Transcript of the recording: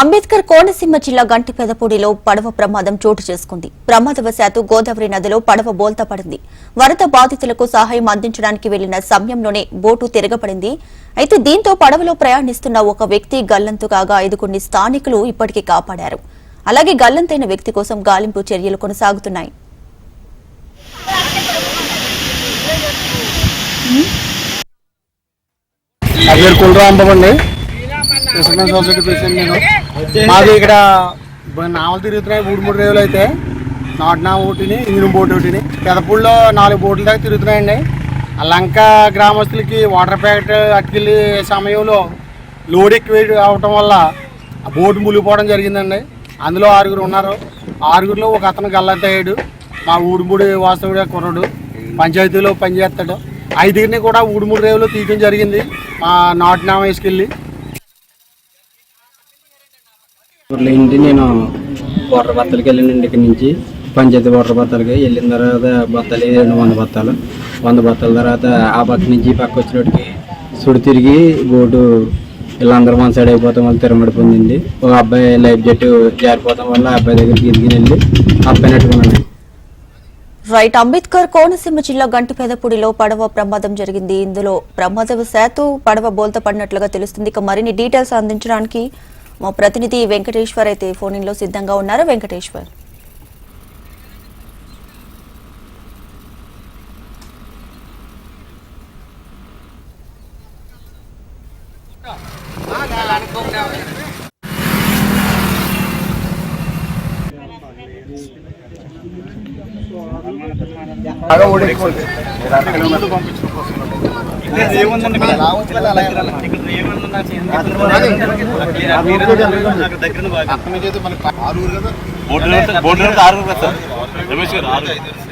అంబేద్కర్ కోనసీమ జిల్లా గంటిపెదపూడిలో పడవ ప్రమాదం చోటు చేసుకుంది. ప్రమాదవశాత్తు గోదావరి నదిలో పడవ బోల్తా పడింది. వరద బాధితులకు సహాయం అందించడానికి వెళ్ళిన సమయంలోనే బోటు తిరగబడింది. అయితే దీంతో పడవలో ప్రయాణిస్తున్న ఒక వ్యక్తి గల్లంతు కాగా ఐదుగురిని స్థానికులు ఇప్పటికీ కాపాడారు. అలాగే గల్లంతైన వ్యక్తి కోసం గాలింపు చర్యలు కొనసాగుతున్నాయి. నా పేరు అండి కృష్ణ సొసైటీ ప్రెసిడెంట్ నేను మాది ఇక్కడ నామలు నావలు తిరుగుతున్నాయి మూడు మూడు రేవులు అయితే. నాటునా ఒకటిని ఇంజిన్ బోట్ ఒకటిని. పెదపూడిలో నాలుగు బోట్ల దాకా తిరుగుతున్నాయండి. ఆ లంక గ్రామస్తులకి వాటర్ ప్యాకెట్ అట్టుకెళ్ళి సమయంలో లోడ్ ఎక్కువ అవటం వల్ల ఆ బోటు మునిగిపోవడం జరిగిందండి. అందులో ఆరుగురు ఉన్నారు. ఆరుగురిలో ఒక అతను గల్లంతయ్యాడు మా ఊడుముడి వాస్తవుడే కుర్రడు. పంచాయతీలో పనిచేస్తాడు. ఐదుగురిని కూడా ఊడుముడి రేవులో తీయడం జరిగింది. మా నాటు నామ వేసుకెళ్ళి. ఊర్లో ఇంటి నేను వాటర్ బత్తలకి వెళ్ళానండి ఇక్కడి నుంచి. పంచాయతీ వాటర్ బత్తాలకి. వెళ్ళిన తర్వాత బత్తాలు రెండు వంద బత్తాలు. వంద బత్తాల తర్వాత ఆ పక్క నుంచి పక్క వచ్చినట్టుకి సుడి తిరిగి బోటు ఇలా అందరూ మన సైడ్ అయిపోతాం వల్ల తిరమడి పొందింది. ఒక అబ్బాయి లైఫ్ జెట్ జారిపోతాం వల్ల అబ్బాయి దగ్గరికి ఎదిగి వెళ్ళి అబ్బాయి నెట్టుకున్నాను రైట్ అంబేద్కర్ కోనసీమ జిల్లా గంటిపెదపూడిలో పడవ ప్రమాదం జరిగింది. ఇందులో ప్రమాదవశాత్తు పడవ బోల్త పడినట్లుగా తెలుస్తుంది. ఇక మరిన్ని డీటెయిల్స్ అందించడానికి మా ప్రతినిధి వెంకటేశ్వర్ అయితే ఫోన్లో సిద్ధంగా ఉన్నారు. వెంకటేశ్వర్. బోర్డు ఆరుగురు కదా సార్ రమేష్ గారు ఆరుగురు